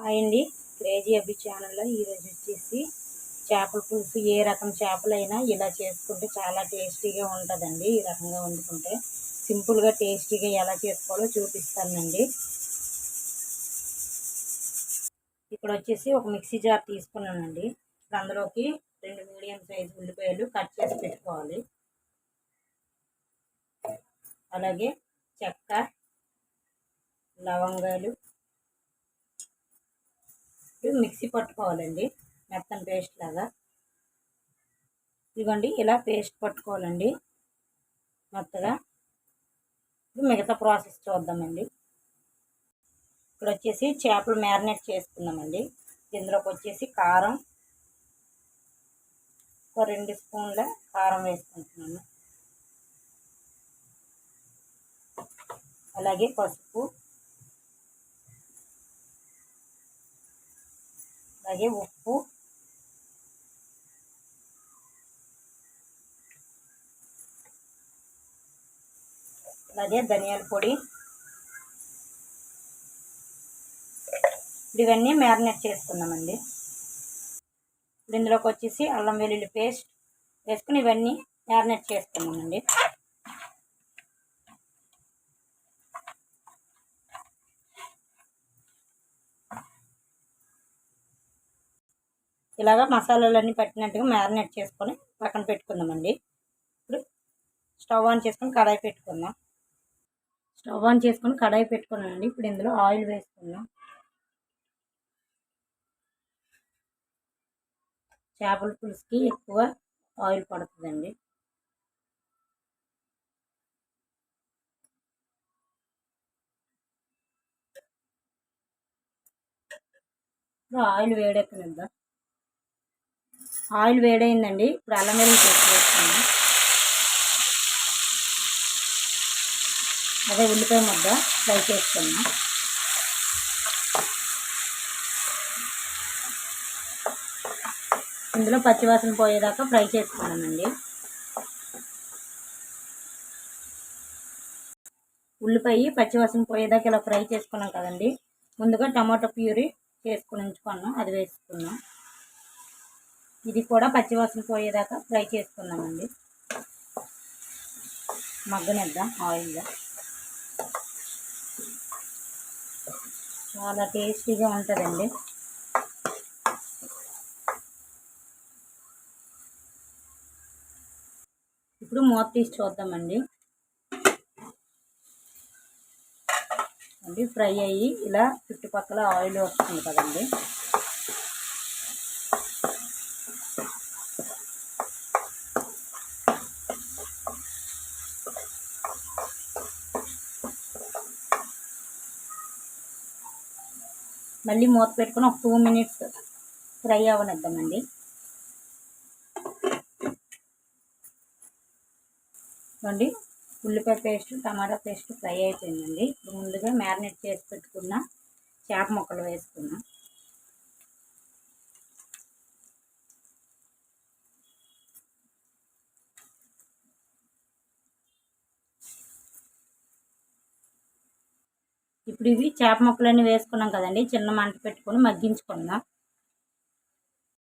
Hi అండి crazy అబ్బి ఛానల్లో ఈరోజు వచ్చేసి చేపల పులుసు ఏ రకం చేపలైనా ఇలా చేసుకుంటే చాలా టేస్టీగా ఉంటుందండి. ఈ రకంగా వండుకుంటే సింపుల్గా టేస్టీగా ఎలా చేసుకోవాలో చూపిస్తానండి. ఇక్కడ వచ్చేసి ఒక మిక్సీ జార్ తీసుకున్నానండి. ఇప్పుడు అందులోకి రెండు మీడియం సైజు ఉల్లిపాయలు కట్ చేసి పెట్టుకోవాలి. అలాగే చెక్క లవంగాలు ఇప్పుడు మిక్సీ పట్టుకోవాలండి. మెత్తని పేస్ట్ లాగా. ఇదిగోండి ఇలా పేస్ట్ పట్టుకోవాలండి. మెత్తగా. ఇప్పుడు మిగతా ప్రాసెస్ చూద్దామండి. ఇక్కడ వచ్చేసి చేపలు మ్యారినేట్ చేసుకుందామండి. ఇందులోకి వచ్చేసి కారం. ఒక రెండు స్పూన్ల కారం వేసుకుంటున్నాను. అలాగే పసుపు. అలాగే ఉప్పు. అలాగే ధనియాల పొడి. ఇవన్నీ మ్యారినేట్ చేసుకుందామండి. ఇప్పుడు ఇందులోకి వచ్చేసి అల్లం వెల్లుల్లి పేస్ట్ వేసుకుని ఇవన్నీ మ్యారినేట్ చేసుకున్నామండి ఇలాగ మసాలాలన్నీ పట్టినట్టుగా మ్యారినేట్ చేసుకొని పక్కన పెట్టుకుందామండి. ఇప్పుడు స్టవ్ ఆన్ చేసుకొని కడాయి పెట్టుకుందాం. స్టవ్ ఆన్ చేసుకొని కడాయి పెట్టుకున్నానండి. ఇప్పుడు ఇందులో ఆయిల్ వేసుకుందాం. చేపల పులుసుకి ఎక్కువ ఆయిల్ పడుతుందండి. ఇప్పుడు ఆయిల్ వేడెక్కనిద్దాం. ఆయిల్ వేడైందండి. ఇప్పుడు అల్లం వెల్లుల్లి పేస్ట్ వేస్తాను అదే ఉల్లిపాయ ముద్ద ఫ్రై చేసుకున్నాం ఇందులో పచ్చివాసన పోయేదాకా ఫ్రై చేసుకున్నామండి ఉల్లిపాయ పచ్చివాసన పోయేదాకా ఇలా ఫ్రై చేసుకున్నాం కదండి. ముందుగా టమాటో ప్యూరీ చేసుకుని ఉంచుకున్నాం. అది వేసుకున్నాం. ఇది కూడా పచ్చివాసన పోయేదాకా ఫ్రై చేసుకున్నామండి. మగ్గనిద్దాం ఆయిల్గా చాలా టేస్టీగా ఉంటుందండి. ఇప్పుడు మూత తీసి చూద్దామండి. అండి ఫ్రై అయ్యి ఇలా చుట్టుపక్కల ఆయిల్ వస్తుంది కదండి. మళ్ళీ మూత పెట్టుకుని ఒక టూ మినిట్స్ ఫ్రై అవ్వనిద్దామండి చూడండి ఉల్లిపాయ పేస్ట్ టమాటా పేస్ట్ ఫ్రై అయిపోయిందండి. ముందుగా మ్యారినేట్ చేసి పెట్టుకున్న చేప ముక్కలు వేసుకున్నాం ఇప్పుడు ఇవి చేప ముక్కలన్నీ వేసుకున్నాం కదండి. చిన్న మంట పెట్టుకొని మగ్గించుకుందాం.